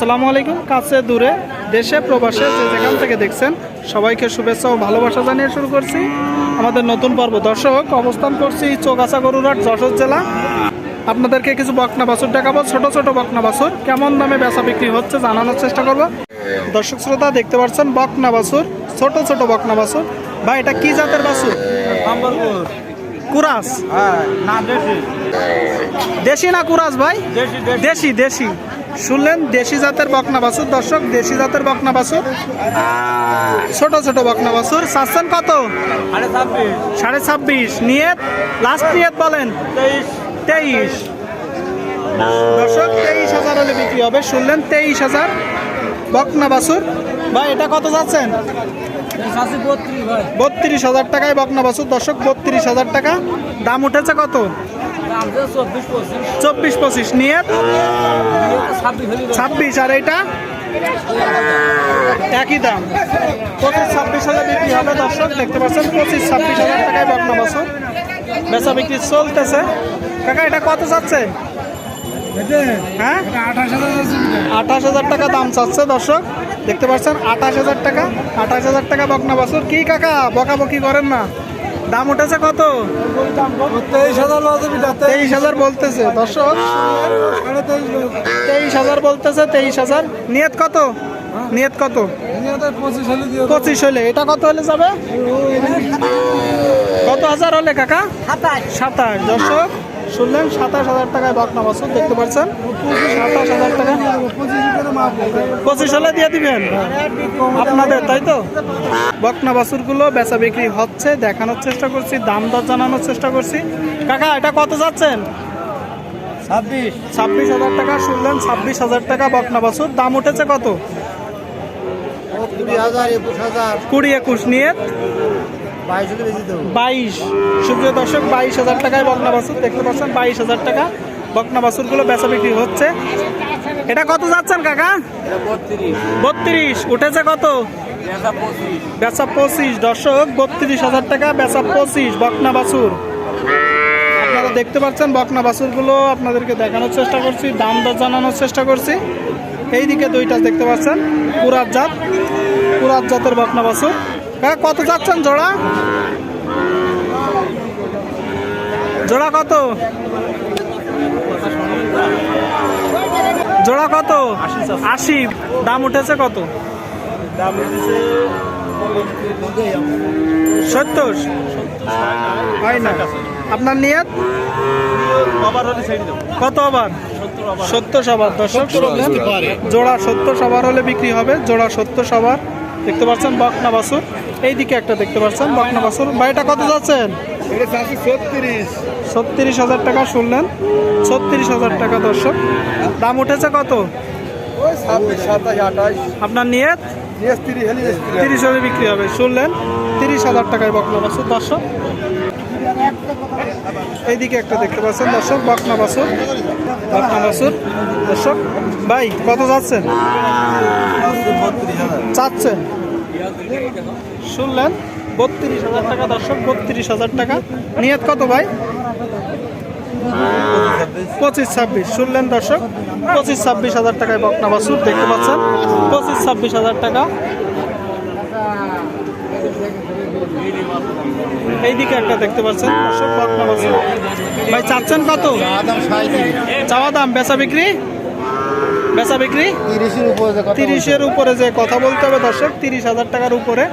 আসসালামু আলাইকুম কাছে দূরে দেশে প্রবাসে যে যেখান থেকে দেখছেন সবাইকে শুভেচ্ছা ও ভালোবাসা জানিয়ে শুরু করছি। আমাদের নতুন পর্ব। দর্শক অবস্থান করছি চৌগাছা গরুরহাট যশোর জেলা। আপনাদেরকে কিছু বকনা বাছুর দেখাবো ছোট ছোট বকনা বাছুর। কেমন দামে বেচা বিক্রি হচ্ছে জানানোর চেষ্টা করব। দর্শক শ্রোতা দেখতে পাচ্ছেন বকনা বাছুর ছোট ছোট বকনা বাছুর। ভাই এটা কি জাতের বাছুর? কুরাস। হ্যাঁ না দেশি। না কুরাস ভাই? দেশি দেশি। শুনলেন দেশি জাতের বকনা বাছুর দর্শক দেশি জাতের বকনা বাছুর ছোট ছোট বকনা বাছুর চাচ্ছেন কত? সাড়ে ছাব্বিশ। নিয়ত? লাস্ট নিয়ত বলেন। তেইশ। দর্শক তেইশ হাজার হলে বিক্রি হবে। শুনলেন তেইশ হাজার বকনা বাছুর ভাই এটা কত যাচ্ছেন? বত্রিশ হাজার টাকায় বকনা বাছুর দর্শক বত্রিশ হাজার টাকা। দাম উঠেছে কত? চব্বিশ পঁচিশ নিয়ত ছাব্বিশ, আর এইটা একই দাম। পঁচিশ, ছাব্বিশ হাজার বিক্রি হবে, দর্শক, দেখতে পাচ্ছেন, পঁচিশ, ছাব্বিশ হাজার টাকায় বকনা বছর বেচা বিক্রি চলতেছে। কাকা, এটা কত চাচ্ছে হ্যাঁ? আঠাশ হাজার টাকা দাম চাচ্ছে, দর্শক, দেখতে পাচ্ছেন, আঠাশ হাজার টাকা, আঠাশ হাজার টাকা বকনা বছর। কি কাকা, বকাবকি করেন না? দাম উঠেছে কত? তেইশ হাজার তেইশ হাজার বলতেছে। দর্শক তেইশ তেইশ হাজার বলতেছে তেইশ হাজার। নিয়ত কত? নিয়ত কত? পঁচিশ হলি পঁচিশ হলে। এটা কত হলে যাবে? কত হাজার হলে কাকা? সাতাশ। সাতাশ। দর্শক শুনলেন সাতাশ হাজার টাকায় বাকনা বাছুর দেখতে পাচ্ছেন? সাতাশ হাজার টাকা। পঁচিশ হলে দিয়ে দিবেন। আপনাদের তাই তো? বকনা বাছুরগুলো বেচা বিক্রি হচ্ছে দেখানোর চেষ্টা করছি দাম দর জানানোর চেষ্টা করছি। কাকা এটা কত যাচ্ছেন? ছাব্বিশ। ছাব্বিশ হাজার টাকা শুনলেন ছাব্বিশ হাজার টাকা বকনা বাছুর দাম উঠেছে কত? হাজার হাজার। কুড়ি একুশ নিয়ে বাইশ। সুপ্রিয় দর্শক বাইশ হাজার টাকায় বকনা বাছুর। দেখতে পাচ্ছেন বাইশ হাজার টাকা বকনা বাছুরগুলো বেচা বিক্রি হচ্ছে। এটা কত যাচ্ছেন কাকা? বত্রিশ। উঠেছে কত? বেচা পঁচিশ। দর্শক বত্রিশ হাজার টাকা বেচা পঁচিশ বকনা বাছুর। আপনারা দেখতে পাচ্ছেন বকনা বাছুরগুলো আপনাদেরকে দেখানোর চেষ্টা করছি দাম দর জানানোর চেষ্টা করছি। এইদিকে দুইটা দেখতে পাচ্ছেন পুরাত জাত পুরাত জাতের বকনা বাছুর। কাকা কত যাচ্ছেন জোড়া? জোড়া কত? জোড়া কত? আশি। দাম উঠেছে কত? দাম হচ্ছে সত্তর। হয় না। আপনার নিয়ত? কত আবার সত্তর সবার দর্শক জোড়া সত্তর সবার হলে বিক্রি হবে। জোড়া সত্তর সবার। দেখতে পাচ্ছেন বকনা বাসুর এইদিকে একটা দেখতে পাচ্ছেন বকনা বাসুর বাড়িটা কত যাচ্ছেন? ছত্রিশ। হাজার টাকা শুনলেন। ছত্রিশ হাজার টাকা দর্শক। দাম উঠেছে কত? আপনার নিয়ত? তিরিশ হাজার বিক্রি হবে। শুনলেন? তিরিশ হাজার টাকায় বকনা বাসুর দর্শক এইদিকে একটা দেখতে পাচ্ছেন দর্শক বকনা বাসুর বকনা বাসুর দর্শক ভাই কত যাচ্ছেন? চাচ্ছেন? শুনলেন? বত্রিশ হাজার টাকা, দর্শক, বত্রিশ হাজার টাকা। নিয়ত কত ভাই? পঁচিশ ছাব্বিশ। শুনলেন দর্শক? পঁচিশ ছাব্বিশ হাজার টাকায় বকনা বাসুর দেখতে পাচ্ছেন। পঁচিশ ছাব্বিশ হাজার টাকা। এইদিকে একটা দেখতে পাচ্ছেন দর্শক, বকনা বাসুর ভাই, চাচ্ছেন কত? চাওয়া দাম, বেচা বিক্রি? বেচা বিক্রি? তিরিশের উপরে তিরিশের উপরে যে কথা বলতে হবে দর্শক তিরিশ হাজার টাকার উপরে।